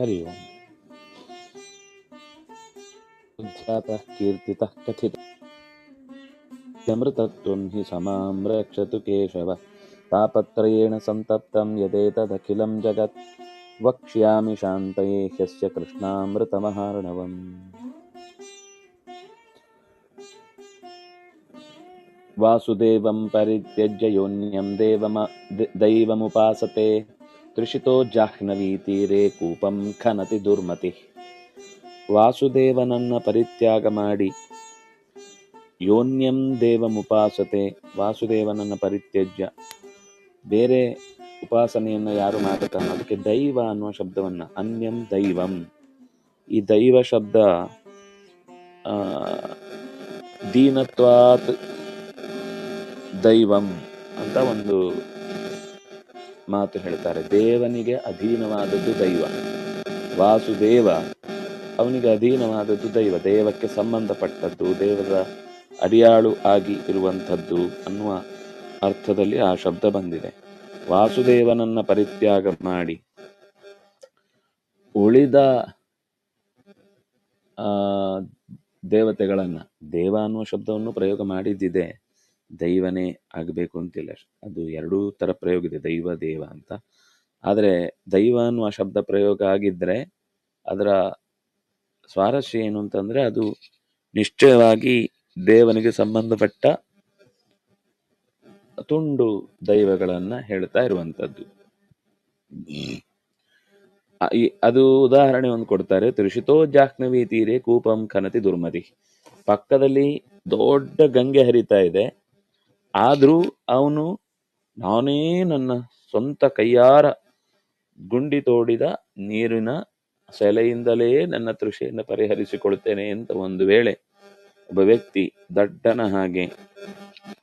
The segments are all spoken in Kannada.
हरि ओम् उद्ध्यातः कीर्तितः हि समां रक्षतु केशव। तापत्रयेण सन्तप्तं यदेतदखिलं जगत्। वक्ष्यामि शान्तये ह्यस्य कृष्णामृतमहार्णवम् वासुदेवं परित्यज्य योन्यं देवम द- दैवमुपासते तृषितो ಜಾಹ್ನವೀತೀರೆ ಕೂಪಂ ಖನತಿ ದುರ್ಮತಿ ವಾಸುದೇವನನ್ನ ಪರಿತ್ಯಾಗ ಮಾಡಿ ಯೋನ್ಯಂ ದೇವಮುಪಾಸತೆ ವಾಸುದೇವನನ್ನ ಪರಿತ್ಯಜ್ಯ ಬೇರೆ ಉಪಾಸನೆಯನ್ನ ಯಾರು ಮಾಡುತ್ತಾನೋ ಅದಕ್ಕೆ ದೈವ ಅನ್ನುವ ಶಬ್ದವನ್ನ ಅನ್ಯಂ ದೈವಂ. ಈ ದೈವ ಶಬ್ದ ದೀನತ್ವಾತ್ ದೈವಂ ಅಂತ ಒಂದು ಮಾತು ಹೇಳ್ತಾರೆ. ದೇವನಿಗೆ ಅಧೀನವಾದದ್ದು ದೈವ. ವಾಸುದೇವ, ಅವನಿಗೆ ಅಧೀನವಾದದ್ದು ದೈವ. ದೇವಕ್ಕೆ ಸಂಬಂಧಪಟ್ಟದ್ದು, ದೇವರ ಅಡಿಯಾಳು ಆಗಿ ಇರುವಂಥದ್ದು ಅನ್ನುವ ಅರ್ಥದಲ್ಲಿ ಆ ಶಬ್ದ ಬಂದಿದೆ. ವಾಸುದೇವನನ್ನ ಪರಿತ್ಯಾಗ ಮಾಡಿ ಉಳಿದ ದೇವತೆಗಳನ್ನ, ದೇವ ಅನ್ನುವ ಶಬ್ದವನ್ನು ಪ್ರಯೋಗ ಮಾಡಿದ್ದಿದೆ. ದೈವನೇ ಆಗಬೇಕು ಅಂತಿಲ್ಲ. ಅದು ಎರಡೂ ತರ ಪ್ರಯೋಗ ಇದೆ, ದೈವ, ದೇವ ಅಂತ. ಆದರೆ ದೈವ ಅನ್ನುವ ಶಬ್ದ ಪ್ರಯೋಗ ಆಗಿದ್ರೆ ಅದರ ಸ್ವಾರಸ್ಯ ಏನು ಅಂತಂದ್ರೆ ಅದು ನಿಶ್ಚಯವಾಗಿ ದೇವನಿಗೆ ಸಂಬಂಧಪಟ್ಟ ತುಂಡು ದೈವಗಳನ್ನ ಹೇಳ್ತಾ ಇರುವಂತದ್ದು. ಈ- ಅದು ಉದಾಹರಣೆ ಒಂದು ಕೊಡ್ತಾರೆ. ತ್ರಿಷಿತೋ ಜಾಹ್ನವಿ ತೀರೆ ಕೂಪಂ ಖನತಿ ದುರ್ಮತಿ. ಪಕ್ಕದಲ್ಲಿ ದೊಡ್ಡ ಗಂಗೆ ಹರಿತಾ ಇದೆ. ಆದ್ರೂ ಅವನು ನಾನೇ ನನ್ನ ಸ್ವಂತ ಕೈಯಾರ ಗುಂಡಿ ತೋಡಿದ ನೀರಿನ ಸೆಲೆಯಿಂದಲೇ ನನ್ನ ತೃಷೆಯನ್ನು ಪರಿಹರಿಸಿಕೊಳ್ತೇನೆ ಅಂತ ಒಂದು ವೇಳೆ ಒಬ್ಬ ವ್ಯಕ್ತಿ ದಡ್ಡನ ಹಾಗೆ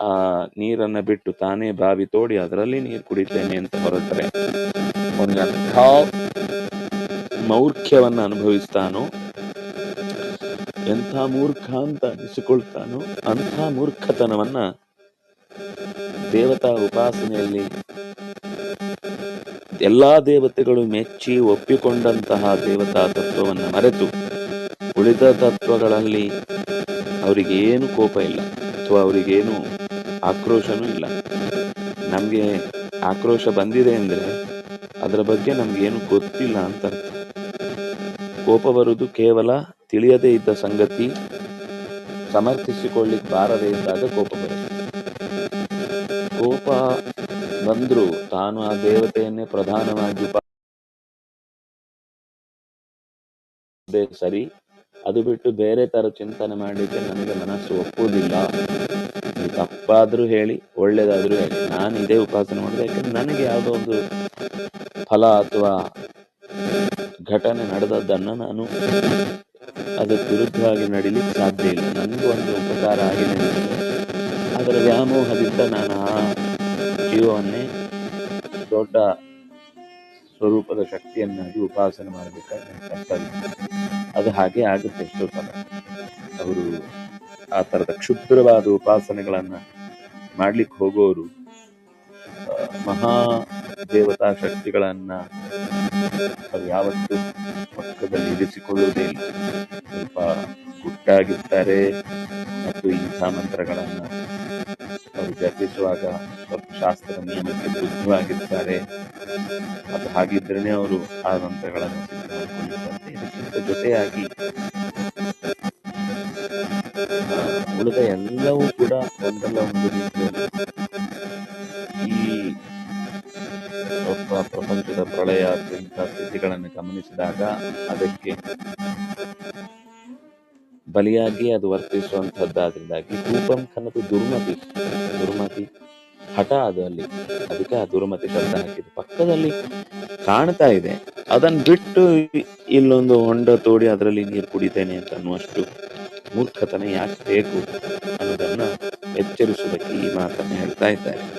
ಆ ನೀರನ್ನ ಬಿಟ್ಟು ತಾನೇ ಬಾವಿ ತೋಡಿ ಅದರಲ್ಲಿ ನೀರು ಕುಡಿತೇನೆ ಅಂತ ಹೊರಟ್ರೆ ಅವನಿಗೆ ಅಂಥ ಮೌರ್ಖ್ಯವನ್ನ ಅನುಭವಿಸ್ತಾನೋ, ಎಂಥ ಮೂರ್ಖ ಅಂತ ಅನಿಸಿಕೊಳ್ತಾನೋ, ಅಂಥ ಮೂರ್ಖತನವನ್ನ ದೇವತಾ ಉಪಾಸನೆಯಲ್ಲಿ ಎಲ್ಲಾ ದೇವತೆಗಳು ಮೆಚ್ಚಿ ಒಪ್ಪಿಕೊಂಡಂತಹ ದೇವತಾ ತತ್ವವನ್ನ ಮರೆತು ಉಳಿದ ತತ್ವಗಳಲ್ಲಿ ಅವರಿಗೇನು ಕೋಪ ಇಲ್ಲ. ಅಥವಾ ಅವರಿಗೇನು ಆಕ್ರೋಶನೂ ಇಲ್ಲ. ನಮಗೆ ಆಕ್ರೋಶ ಬಂದಿದೆ ಅಂದ್ರೆ ಅದರ ಬಗ್ಗೆ ನಮ್ಗೆ ಏನು ಗೊತ್ತಿಲ್ಲ ಅಂತ ಕೋಪ ಬರುವುದು ಕೇವಲ ತಿಳಿಯದೇ ಇದ್ದ ಸಂಗತಿ ಸಮರ್ಥಿಸಿಕೊಳ್ಳಿಕ್ ಬಾರದೇ ಇದ್ದಾಗ ಕೋಪ ಬರುತ್ತೆ. ಕೋಪ ಬಂದರೂ ತಾನು ಆ ದೇವತೆಯನ್ನೇ ಪ್ರಧಾನವಾಗಿ ಸರಿ. ಅದು ಬಿಟ್ಟು ಬೇರೆ ತರ ಚಿಂತನೆ ಮಾಡಿದ್ರೆ ನನಗೆ ಮನಸ್ಸು ಒಪ್ಪುವುದಿಲ್ಲ ನೀವು ತಪ್ಪಾದ್ರೂ ಹೇಳಿ ಒಳ್ಳೆಯದಾದರೂ ಹೇಳಿ. ನಾನು ಇದೇ ಉಪಾಸನೆ ಮಾಡಿದೆ, ಯಾಕಂದ್ರೆ ನನಗೆ ಯಾವುದೋ ಒಂದು ಫಲ ಅಥವಾ ಘಟನೆ ನಡೆದದ್ದನ್ನು ನಾನು ಅದಕ್ಕೆ ವಿರುದ್ಧವಾಗಿ ನಡೀಲಿಕ್ಕೆ ಸಾಧ್ಯ ಇಲ್ಲ. ನನಗೂ ಒಂದು ಉಪಕಾರ ಆಗಿದೆ ಅಂದ್ರೆ ವ್ಯಾಮೋಹದಿಂದ ನಾನು ಆ ಜೀವವನ್ನೇ ದೊಡ್ಡ ಸ್ವರೂಪದ ಶಕ್ತಿಯನ್ನಾಗಿ ಉಪಾಸನೆ ಮಾಡಬೇಕಾದ್ರೆ ಕರ್ತವ್ಯ ಅದು ಹಾಗೆ ಆಗುತ್ತೆ ಎಷ್ಟೋ ಅವರು ಆ ತರದ ಕ್ಷುದ್ರವಾದ ಉಪಾಸನೆಗಳನ್ನ ಮಾಡ್ಲಿಕ್ಕೆ ಹೋಗೋರು ಮಹಾ ದೇವತಾ ಶಕ್ತಿಗಳನ್ನ ಯಾವತ್ತು ಪಕ್ಕದಲ್ಲಿ ಇರಿಸಿಕೊಳ್ಳುವುದೇ ಸ್ವಲ್ಪ ಗುಟ್ಟಾಗಿರ್ತಾರೆ ಮತ್ತು ಇಂಥ ಮಂತ್ರಗಳನ್ನ ಅವರು ಜಪಿಸುವಾಗ ಸ್ವಲ್ಪ ಶಾಸ್ತ್ರ ನಿಯಮಕ್ಕೆ ವಿರುದ್ಧವಾಗಿರ್ತಾರೆ. ಅದು ಹಾಗಿದ್ರೇನೆ ಅವರು ಆ ಮಂತ್ರಗಳನ್ನು ಜೊತೆಯಾಗಿ ಉಳಿದ ಎಲ್ಲವೂ ಕೂಡ ಒಂದಲ್ಲ ಒಂದು ಈ ಪ್ರಪಂಚದ ಪ್ರಳಯ ಸ್ಥಿತಿಗಳನ್ನು ಗಮನಿಸಿದಾಗ ಅದಕ್ಕೆ ಬಲಿಯಾಗಿ ಅದು ವರ್ತಿಸುವಂತಹದ್ದಾದ್ರಿಂದಾಗಿ ಕೂಪಂ ಕನ್ನದು ದುರ್ಮತಿ. ದುರ್ಮತಿ. ಹಠ ಅದು ಅಲ್ಲಿ. ಅದಕ್ಕೆ ಆ ದುರ್ಮತಿ ಶಬ್ದ ಹಾಕಿದೆ. ಪಕ್ಕದಲ್ಲಿ ಕಾಣ್ತಾ ಇದೆ. ಅದನ್ನ ಬಿಟ್ಟು ಇಲ್ಲೊಂದು ಹೊಂಡ ತೋಡಿ ಅದರಲ್ಲಿ ನೀರು ಕುಡಿತೇನೆ ಅಂತ ಅನ್ನುವಷ್ಟು ಮೂರ್ಖತನ ಯಾಕೆ ಬೇಕು ಅನ್ನೋದನ್ನ ಎಚ್ಚರಿಸುವುದಕ್ಕೆ ಈ ಮಾತನ್ನ ಹೇಳ್ತಾ ಇದ್ದಾರೆ